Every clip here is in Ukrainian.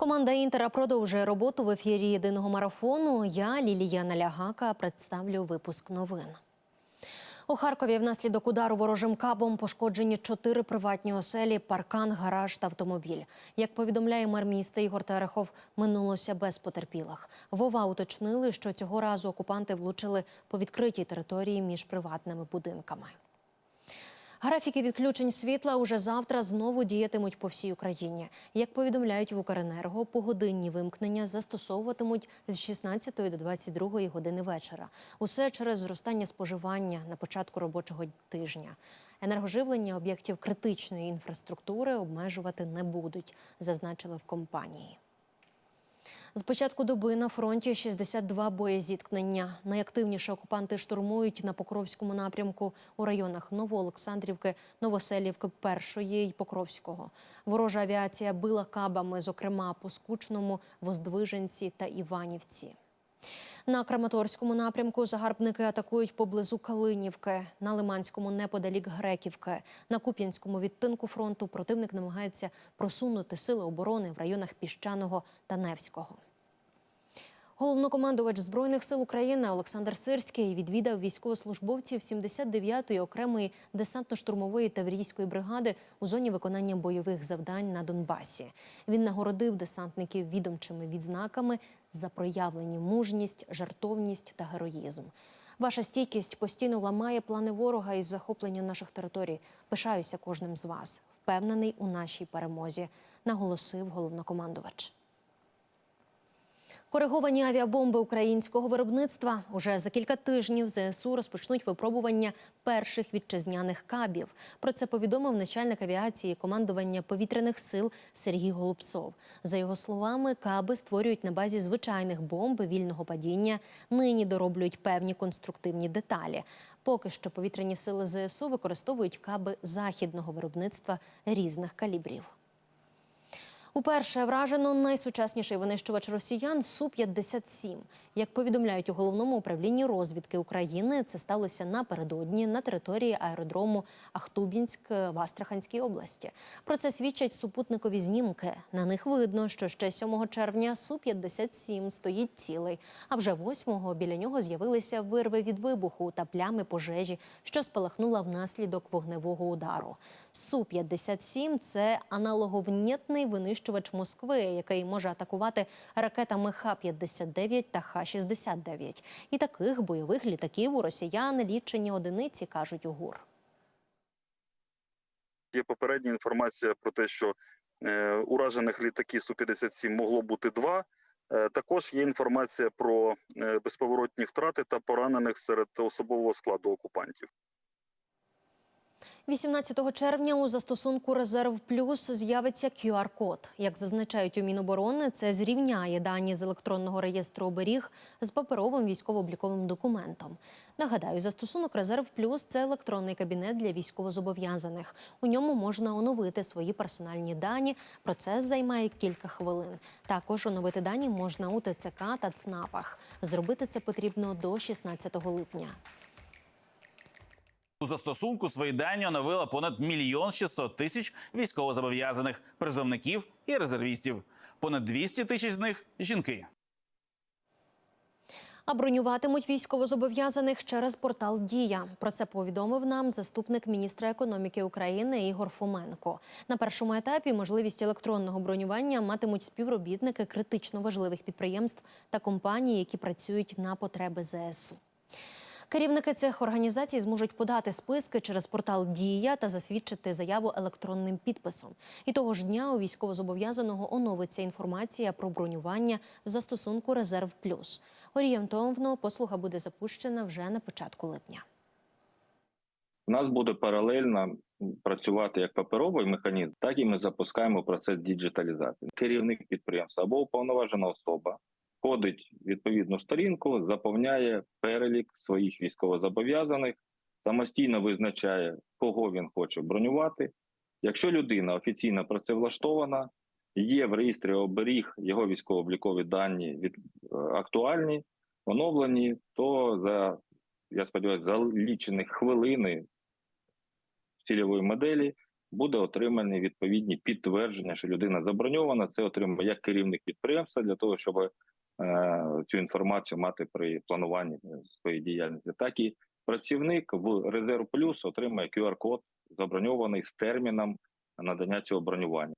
Команда Інтера продовжує роботу в ефірі єдиного марафону. Я Лілія Налягака представлю випуск новин. У Харкові внаслідок удару ворожим кабом пошкоджені чотири приватні оселі, паркан, гараж та автомобіль. Як повідомляє мер міста Ігор Терехов, минулося без потерпілих. Вова уточнили, що цього разу окупанти влучили по відкритій території між приватними будинками. Графіки відключень світла уже завтра знову діятимуть по всій Україні. Як повідомляють в Укренерго, погодинні вимкнення застосовуватимуть з 16 до 22 години вечора. Усе через зростання споживання на початку робочого тижня. Енергоживлення об'єктів критичної інфраструктури обмежувати не будуть, зазначили в компанії. З початку доби на фронті 62 боєзіткнення. Найактивніше окупанти штурмують на Покровському напрямку у районах Новоолександрівки, Новоселівки, Першої й Покровського. Ворожа авіація била кабами, зокрема по Скучному, Воздвиженці та Іванівці. На Краматорському напрямку загарбники атакують поблизу Калинівки, на Лиманському неподалік Греківки. На Куп'янському відтинку фронту противник намагається просунути сили оборони в районах Піщаного та Невського. Головнокомандувач збройних сил України Олександр Сирський відвідав військовослужбовців 79-ї окремої десантно-штурмової таврійської бригади у зоні виконання бойових завдань на Донбасі. Він нагородив десантників відомчими відзнаками за проявлені мужність, жартовність та героїзм. Ваша стійкість постійно ламає плани ворога із захоплення наших територій. Пишаюся кожним з вас. Впевнений у нашій перемозі, наголосив головнокомандувач. Кориговані авіабомби українського виробництва уже за кілька тижнів ЗСУ розпочнуть випробування перших вітчизняних кабів. Про це повідомив начальник авіації командування повітряних сил Сергій Голубцов. За його словами, каби створюють на базі звичайних бомб вільного падіння. Нині дороблюють певні конструктивні деталі. Поки що повітряні сили ЗСУ використовують каби західного виробництва різних калібрів. Уперше вражено найсучасніший винищувач росіян Су-57. Як повідомляють у головному управлінні розвідки України, це сталося напередодні на території аеродрому Ахтубінськ в Астраханській області. Про це свідчать супутникові знімки. На них видно, що ще 7 червня Су-57 стоїть цілий, а вже 8-го біля нього з'явилися вирви від вибуху та плями пожежі, що спалахнула внаслідок вогневого удару. Су-57 – це аналоговнєтний винищувач Москви, який може атакувати ракетами Х-59 та Х-69. І таких бойових літаків у росіян лічені одиниці, кажуть у ГУР. Є попередня інформація про те, що е, уражених літаків Су-57 могло бути два. Е, також є інформація про е, безповоротні втрати та поранених серед особового складу окупантів. 18 червня у застосунку Резерв Плюс з'явиться QR-код. Як зазначають у Міноборони, це зрівняє дані з електронного реєстру оберіг з паперовим військово-обліковим документом. Нагадаю, застосунок Резерв Плюс це електронний кабінет для військовозобов'язаних. У ньому можна оновити свої персональні дані. Процес займає кілька хвилин. Також оновити дані можна у ТЦК та ЦНАПах. Зробити це потрібно до 16 липня. У застосунку свої дані оновила понад мільйон 600 тисяч військовозобов'язаних призовників і резервістів. Понад 200 тисяч з них жінки. А бронюватимуть військовозобов'язаних через портал Дія. Про це повідомив нам заступник міністра економіки України Ігор Фоменко. На першому етапі можливість електронного бронювання матимуть співробітники критично важливих підприємств та компаній, які працюють на потреби ЗСУ. Керівники цих організацій зможуть подати списки через портал Дія та засвідчити заяву електронним підписом. І того ж дня у військовозобов'язаного оновиться інформація про бронювання в застосунку Резерв Плюс. Орієнтовно послуга буде запущена вже на початку липня. У нас буде паралельно працювати як паперовий механізм, так і ми запускаємо процес діджиталізації. Керівник підприємства або уповноважена особа входить відповідну сторінку, заповняє перелік своїх військовозобов'язаних, самостійно визначає, кого він хоче бронювати. Якщо людина офіційно працевлаштована, є в реєстрі оберіг його військово-облікові дані від е, актуальні, оновлені, то за я сподіваюся, за лічені хвилини цільової моделі буде отримані відповідні підтвердження, що людина заброньована. Це отримує як керівник підприємства для того, щоб цю інформацію мати при плануванні е, своєї діяльності, так і працівник в резерв плюс отримає QR-код заброньований з терміном надання цього бронювання.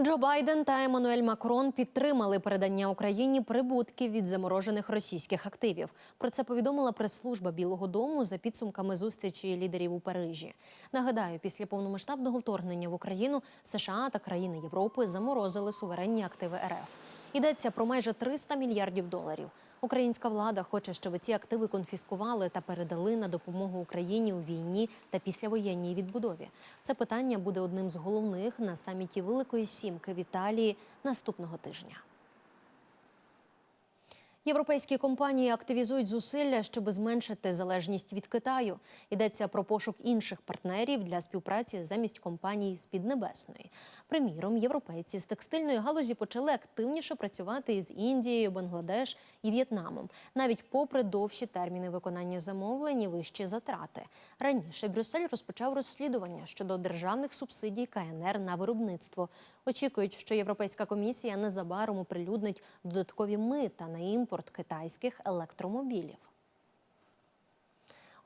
Джо Байден та Еммануель Макрон підтримали передання Україні прибутків від заморожених російських активів. Про це повідомила прес-служба Білого Дому за підсумками зустрічі лідерів у Парижі. Нагадаю, після повномасштабного вторгнення в Україну США та країни Європи заморозили суверенні активи РФ. Йдеться про майже 300 мільярдів доларів. Українська влада хоче, щоб ці активи конфіскували та передали на допомогу Україні у війні та післявоєнній відбудові. Це питання буде одним з головних на саміті Великої Сімки в Італії наступного тижня. Європейські компанії активізують зусилля, щоб зменшити залежність від Китаю. Йдеться про пошук інших партнерів для співпраці замість компаній з Піднебесної. Приміром, європейці з текстильної галузі почали активніше працювати із Індією, Бангладеш і В'єтнамом, навіть попри довші терміни виконання замовлень і вищі затрати. Раніше Брюссель розпочав розслідування щодо державних субсидій КНР на виробництво. Очікують, що Європейська комісія незабаром оприлюднить додаткові мита на імпорт китайських електромобілів.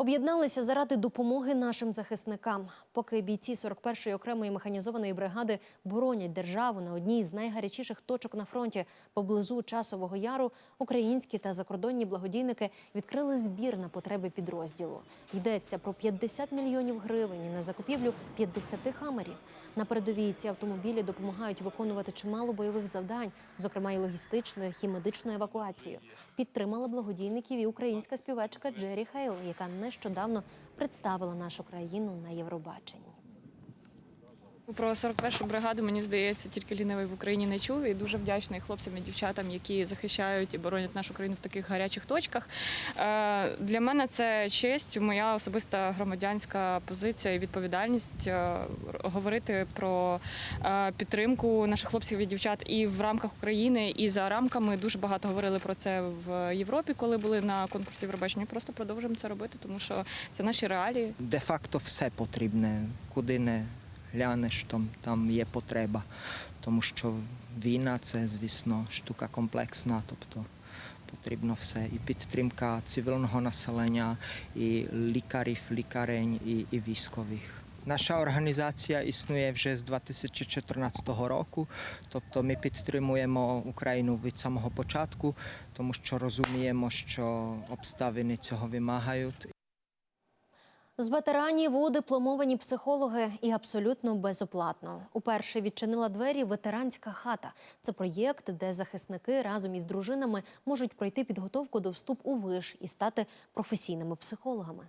Об'єдналися заради допомоги нашим захисникам. Поки бійці 41-ї окремої механізованої бригади боронять державу на одній з найгарячіших точок на фронті поблизу часового яру, українські та закордонні благодійники відкрили збір на потреби підрозділу. Йдеться про 50 мільйонів гривень на закупівлю 50 хамерів. На передовій ці автомобілі допомагають виконувати чимало бойових завдань, зокрема і логістичну і медичну евакуацію. Підтримала благодійників і українська співачка Джері Хейл, яка нещодавно представила нашу країну на Євробаченні. Про 41-шу бригаду, мені здається, тільки лінивий в Україні не чув. І дуже вдячний хлопцям і дівчатам, які захищають і боронять нашу країну в таких гарячих точках. Е, Для мене це честь, моя особиста громадянська позиція і відповідальність е, говорити про е, підтримку наших хлопців і дівчат і в рамках України, і за рамками. Дуже багато говорили про це в Європі, коли були на конкурсі Євробачення. Просто продовжуємо це робити, тому що це наші реалії. де-факто все потрібне, куди не глянеш, там, там є потреба. Тому що війна це, звісно, штука комплексна, тобто потрібно все. І підтримка цивільного населення, і лікарів, лікарень, і, і військових. Наша організація існує вже з 2014 року, тобто ми підтримуємо Україну від самого початку, тому що розуміємо, що обставини цього вимагають. З ветеранів у дипломовані психологи і абсолютно безоплатно. Уперше відчинила двері ветеранська хата. Це проєкт, де захисники разом із дружинами можуть пройти підготовку до вступу у виш і стати професійними психологами.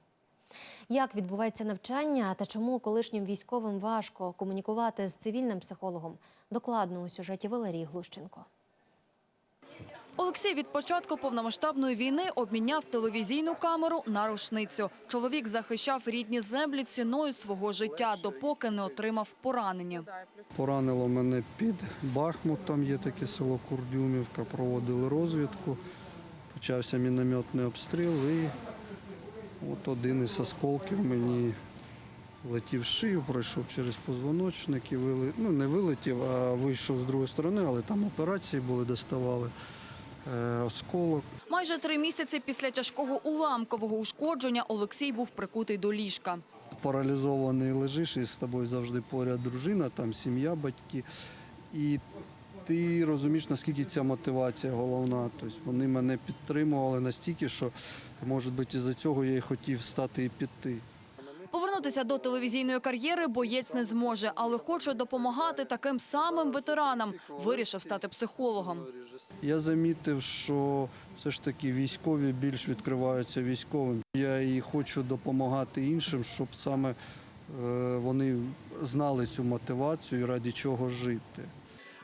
Як відбувається навчання та чому колишнім військовим важко комунікувати з цивільним психологом? Докладно у сюжеті Валерії Глущенко. Олексій від початку повномасштабної війни обміняв телевізійну камеру на рушницю. Чоловік захищав рідні землі ціною свого життя, допоки не отримав поранення. Поранило мене під Бахмутом, є таке село Курдюмівка, проводили розвідку. Почався мінометний обстріл і от один із осколків мені летів шию, пройшов через позвоночник і вили... ну, не вилетів, а вийшов з другої сторони, але там операції були, доставали осколок. Майже три місяці після тяжкого уламкового ушкодження Олексій був прикутий до ліжка. паралізований лежиш, і з тобою завжди поряд дружина, там сім'я, батьки. І ти розумієш, наскільки ця мотивація головна. Тобто вони мене підтримували настільки, що, може бути, із-за цього я і хотів стати і піти. Повернутися до телевізійної кар'єри боєць не зможе, але хоче допомагати таким самим ветеранам. Вирішив стати психологом. Я замітив, що все ж таки військові більш відкриваються військовим. Я і хочу допомагати іншим, щоб саме е, вони знали цю мотивацію і раді чого жити.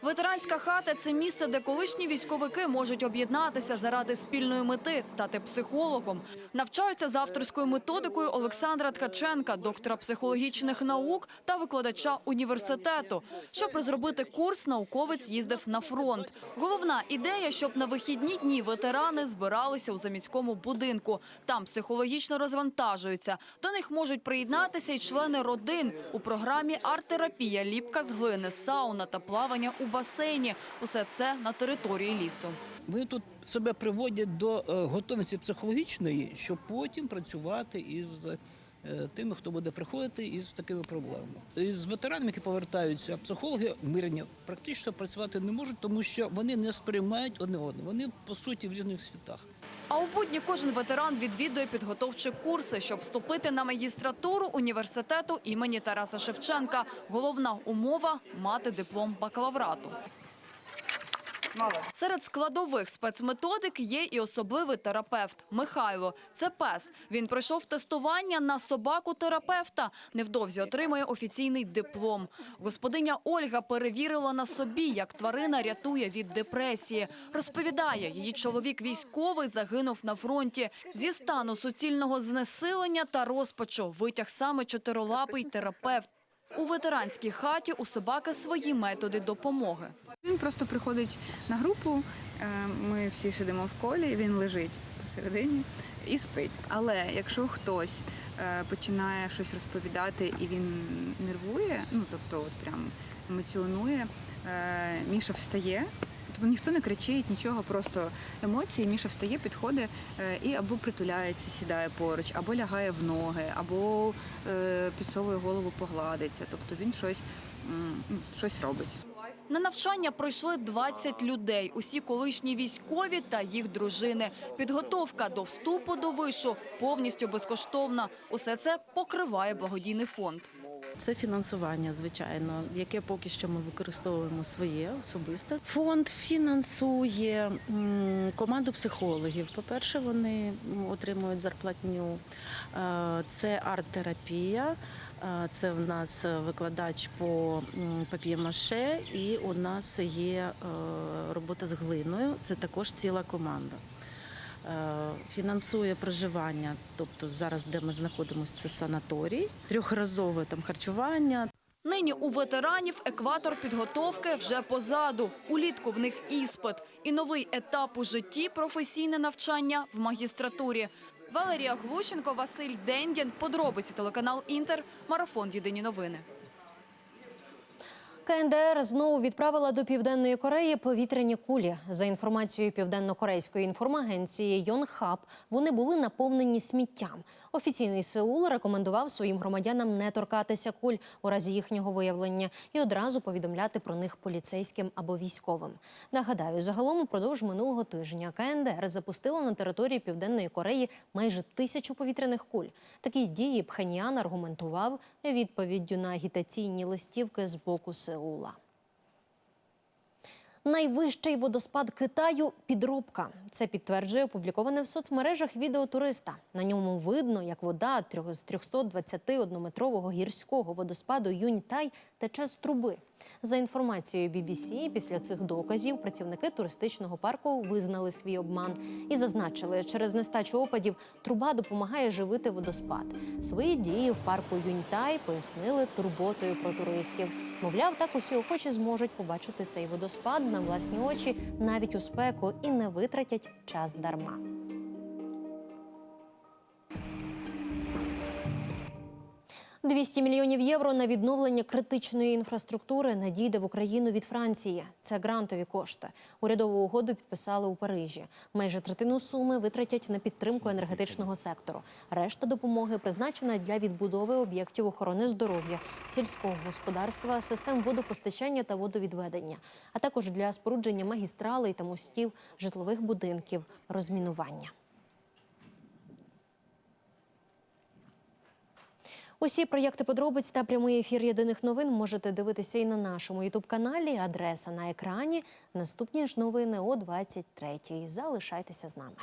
Ветеранська хата це місце, де колишні військовики можуть об'єднатися заради спільної мети стати психологом. Навчаються з авторською методикою Олександра Ткаченка, доктора психологічних наук та викладача університету. Щоб розробити курс, науковець їздив на фронт. Головна ідея, щоб на вихідні дні ветерани збиралися у заміському будинку. Там психологічно розвантажуються. До них можуть приєднатися й члени родин у програмі арт-терапія, ліпка з глини, сауна та плавання у басейні. Усе це на території лісу. Вони тут себе приводять до е, готовності психологічної, щоб потім працювати із е, тими, хто буде приходити із такими проблемами. З ветеранами, які повертаються, психологи мирні практично працювати не можуть, тому що вони не сприймають одне одного. Вони по суті в різних світах. А у будні кожен ветеран відвідує підготовчі курси, щоб вступити на магістратуру університету імені Тараса Шевченка. Головна умова мати диплом бакалаврату. Серед складових спецметодик є і особливий терапевт Михайло. Це пес. Він пройшов тестування на собаку-терапевта. Невдовзі отримає офіційний диплом. Господиня Ольга перевірила на собі, як тварина рятує від депресії. Розповідає, її чоловік військовий загинув на фронті. Зі стану суцільного знесилення та розпачу витяг саме чотирилапий терапевт. У ветеранській хаті у собаки свої методи допомоги. Він просто приходить на групу, е, ми всі сидимо в колі, він лежить посередині і спить. Але якщо хтось е, починає щось розповідати і він нервує, ну тобто от прям емоціонує, е, Міша встає. Тобто ніхто не кричить, нічого, просто емоції. Міша встає, підходить і або притуляється, сідає поруч, або лягає в ноги, або підсовує голову, погладиться. Тобто він щось, щось робить. На навчання прийшли 20 людей, усі колишні військові та їх дружини. Підготовка до вступу до вишу повністю безкоштовна. Усе це покриває благодійний фонд. Це фінансування, звичайно, яке поки що ми використовуємо своє особисте. Фонд фінансує команду психологів. По-перше, вони отримують зарплатню. Е, Це арт-терапія. Е, Це в нас викладач по м, пап'є-маше, і у нас є е, робота з глиною. Це також ціла команда. Е, Фінансує проживання, тобто зараз, де ми знаходимося, це санаторій, трьохразове там харчування, Нині у ветеранів екватор підготовки вже позаду. Улітку в них іспит. І новий етап у житті – професійне навчання в магістратурі. Валерія Глущенко, Василь Дендін. Подробиці телеканал «Інтер». Марафон «Єдині новини». КНДР знову відправила до південної Кореї повітряні кулі. За інформацією південно-корейської інформагенції Йонхаб, вони були наповнені сміттям. Офіційний Сеул рекомендував своїм громадянам не торкатися куль у разі їхнього виявлення і одразу повідомляти про них поліцейським або військовим. Нагадаю, загалом упродовж минулого тижня КНДР запустила на території Південної Кореї майже тисячу повітряних куль. Такі дії Пхеньян аргументував відповіддю на агітаційні листівки з боку Сеула. Найвищий водоспад Китаю підробка. Це підтверджує опубліковане в соцмережах відео туриста. На ньому видно, як вода з 321-метрового гірського водоспаду Юньтай тече з труби. За інформацією BBC, після цих доказів працівники туристичного парку визнали свій обман і зазначили, через нестачу опадів труба допомагає живити водоспад. Свої дії в парку Юньтай пояснили турботою про туристів. Мовляв, так усі охочі зможуть побачити цей водоспад на власні очі навіть у спеку і не витратять час дарма. «200 мільйонів євро на відновлення критичної інфраструктури надійде в Україну від Франції. Це грантові кошти. Урядову угоду підписали у Парижі. Майже третину суми витратять на підтримку енергетичного сектору. Решта допомоги призначена для відбудови об'єктів охорони здоров'я, сільського господарства, систем водопостачання та водовідведення, а також для спорудження магістралей та мостів, житлових будинків, розмінування. Усі проєкти подробиць та прямий ефір єдиних новин можете дивитися і на нашому ютуб-каналі. Адреса на екрані. Наступні ж новини о 23-й. Залишайтеся з нами.